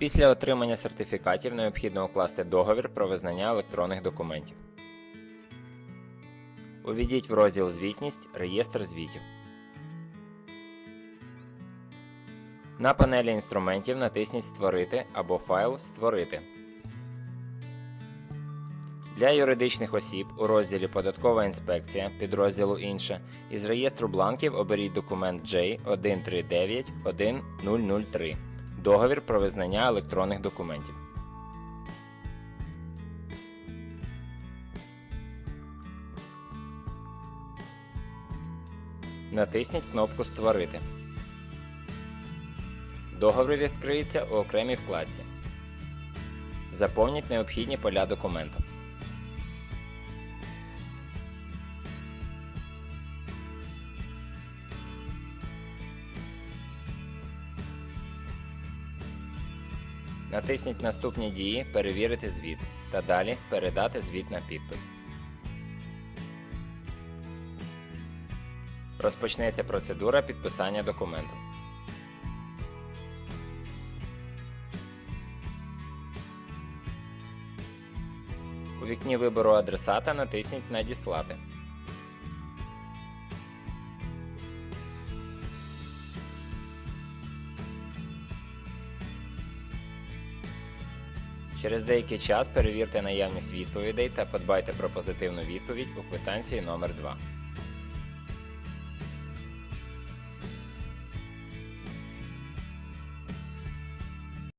Після отримання сертифікатів необхідно укласти договір про визнання електронних документів. Увійдіть в розділ Звітність Реєстр звітів. На панелі інструментів натисніть Створити або файл Створити. Для юридичних осіб у розділі Податкова інспекція підрозділу Інше із реєстру бланків оберіть документ J13911003 Договір про визнання електронних документів. Натисніть кнопку Створити. Договір відкриється у окремій вкладці. Заповніть необхідні поля документу. Натисніть наступні дії Перевірити звіт та далі Передати звіт на підпис. Розпочнеться процедура підписання документу. У вікні вибору адресата натисніть Надіслати. Через деякий час перевірте наявність відповідей та подбайте про позитивну відповідь у квитанції номер 2